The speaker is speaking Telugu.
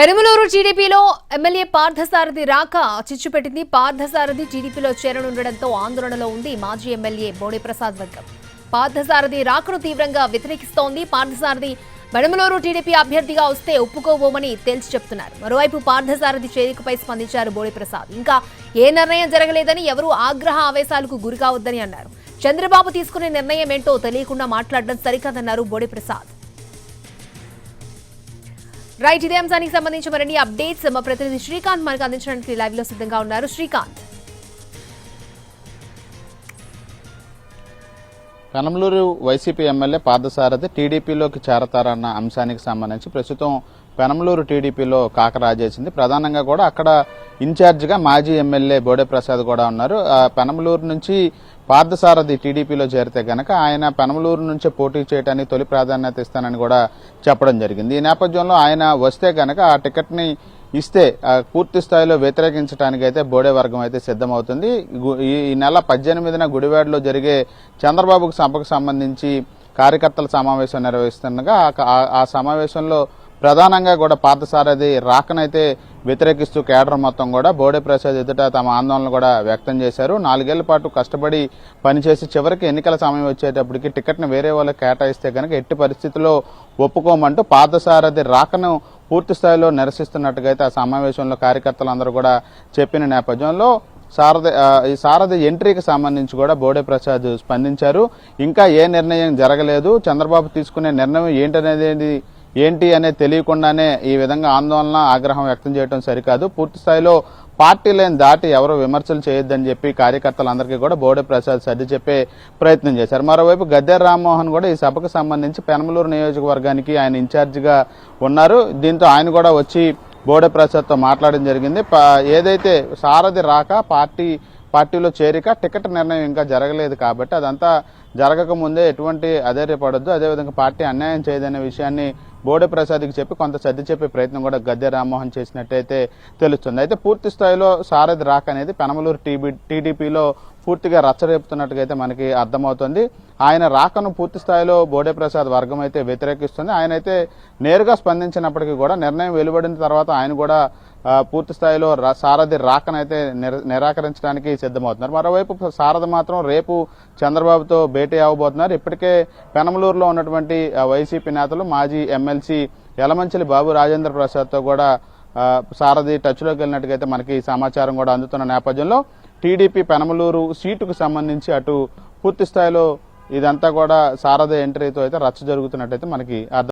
పెరుమలూరు టీడీపీలో ఎమ్మెల్యే పార్థసారథి రాక చిచ్చుపెట్టింది. పార్థసారథి టీడీపీలో చేరనుండడంతో ఆందోళనలో ఉంది మాజీ ఎమ్మెల్యే బోడిప్రసాద్ వర్గం. పార్థసారథి రాకను తీవ్రంగా వ్యతిరేకిస్తోంది. పార్థసారథి పెనుమలూరు టీడీపీ అభ్యర్థిగా వస్తే ఒప్పుకోబోమని తేల్చి చెప్తున్నారు. మరోవైపు పార్థసారథి చేరికపై స్పందించారు బోడిప్రసాద్. ఇంకా ఏ నిర్ణయం జరగలేదని ఎవరూ ఆగ్రహ ఆవేశాలకు గురికావద్దని అన్నారు. చంద్రబాబు తీసుకునే నిర్ణయం ఏంటో తెలియకుండా మాట్లాడడం సరికాదన్నారు బోడిప్రసాద్. రైట్ ఇదే అంశానికి సంబంధించి మరిన్ని అప్డేట్స్ మా ప్రతినిధి శ్రీకాంత్ మనకు అందించడానికి లైవ్లో సిద్ధంగా ఉన్నారు. శ్రీకాంత్. పెనమలూరు వైసీపీ ఎమ్మెల్యే పార్థసారథి టీడీపీలోకి చేరతారన్న అంశానికి సంబంధించి ప్రస్తుతం పెనమలూరు టీడీపీలో కాకరాజేసింది ప్రధానంగా కూడా అక్కడ ఇన్ఛార్జిగా మాజీ ఎమ్మెల్యే బోడే ప్రసాద్ కూడా ఉన్నారు. పెనమలూరు నుంచి పార్థసారథి టీడీపీలో చేరితే గనక ఆయన పెనమలూరు నుంచే పోటీ చేయడానికి తొలి ప్రాధాన్యత ఇస్తానని కూడా చెప్పడం జరిగింది. ఈ నేపథ్యంలో ఆయన వస్తే గనక ఆ టికెట్ని ఇస్తే పూర్తి స్థాయిలో వ్యతిరేకించడానికి అయితే బోడే వర్గం అయితే సిద్ధమవుతుంది. ఈ నెల పద్దెనిమిదిన గుడివాడలో జరిగే చంద్రబాబుకు సభకు సంబంధించి కార్యకర్తల సమావేశం నిర్వహిస్తుండగా ఆ సమావేశంలో ప్రధానంగా కూడా పార్థసారథి రాకనైతే వ్యతిరేకిస్తూ కేడర్ మొత్తం కూడా బోడే ప్రసాద్ ఎదుట తమ ఆందోళన కూడా వ్యక్తం చేశారు. నాలుగేళ్ళ పాటు కష్టపడి పనిచేసి చివరికి ఎన్నికల సమయం వచ్చేటప్పటికి టికెట్ను వేరే వాళ్ళకి కేటాయిస్తే కనుక ఎట్టి పరిస్థితుల్లో ఒప్పుకోమంటూ పార్థసారథి రాకను పూర్తి స్థాయిలో నిరసిస్తున్నట్టుగా అయితే ఆ సమావేశంలో కార్యకర్తలందరూ కూడా చెప్పిన నేపథ్యంలో సారథి ఈ సారథి ఎంట్రీకి సంబంధించి కూడా బోడే ప్రసాద్ స్పందించారు. ఇంకా ఏ నిర్ణయం జరగలేదు. చంద్రబాబు తీసుకునే నిర్ణయం ఏంటనేది ఏంటి అనేది తెలియకుండానే ఈ విధంగా ఆందోళన ఆగ్రహం వ్యక్తం చేయడం సరికాదు. పూర్తి స్థాయిలో పార్టీలను దాటి ఎవరు విమర్శలు చేయొద్దని చెప్పి కార్యకర్తలందరికీ కూడా బోడే ప్రసాద్ సర్ది చెప్పే ప్రయత్నం చేశారు. మరోవైపు గద్దె రామ్మోహన్ కూడా ఈ సభకు సంబంధించి పెనమలూరు నియోజకవర్గానికి ఆయన ఇన్ఛార్జిగా ఉన్నారు. దీంతో ఆయన కూడా వచ్చి బోడే ప్రసాద్తో మాట్లాడడం జరిగింది. ఏదైతే సారథి రాక పార్టీ పార్టీలో చేరిక టికెట్ నిర్ణయం ఇంకా జరగలేదు కాబట్టి అదంతా జరగక ముందే ఎటువంటి అధైర్యపడొద్దు. అదేవిధంగా పార్టీ అన్యాయం చేయదనే విషయాన్ని బోడే ప్రసాద్కి చెప్పి కొంత సర్ది చెప్పే ప్రయత్నం కూడా గద్దె రామ్మోహన్ చేసినట్టయితే తెలుస్తుంది. అయితే పూర్తి స్థాయిలో సారథి రాక్ అనేది పెనమలూరు టీబీ టీడీపీలో పూర్తిగా రచ్చరేపుతున్నట్టుగా అయితే మనకి అర్థమవుతుంది. ఆయన రాకను పూర్తి స్థాయిలో బోడే ప్రసాద్ వర్గం అయితే వ్యతిరేకిస్తుంది. ఆయన అయితే నేరుగా స్పందించినప్పటికీ కూడా నిర్ణయం వెలువడిన తర్వాత ఆయన కూడా పూర్తి స్థాయిలో సారథి రాకనైతే నిరాకరించడానికి సిద్ధమవుతున్నారు. మరోవైపు సారథి మాత్రం రేపు చంద్రబాబుతో భేటీ అవ్వబోతున్నారు. ఇప్పటికే పెనమలూరులో ఉన్నటువంటి వైసీపీ నేతలు మాజీ ఎమ్మెల్సీ యలమంచిలి బాబు రాజేంద్ర ప్రసాద్తో కూడా సారథి టచ్లోకి వెళ్ళినట్టుగా అయితే మనకి సమాచారం కూడా అందుతున్న నేపథ్యంలో టీడీపీ పెనమలూరు సీటుకు సంబంధించి అటు పూర్తి స్థాయిలో ఇదంతా కూడా సారథి ఎంట్రీతో అయితే రచ్చ జరుగుతున్నట్టయితే మనకి అర్థం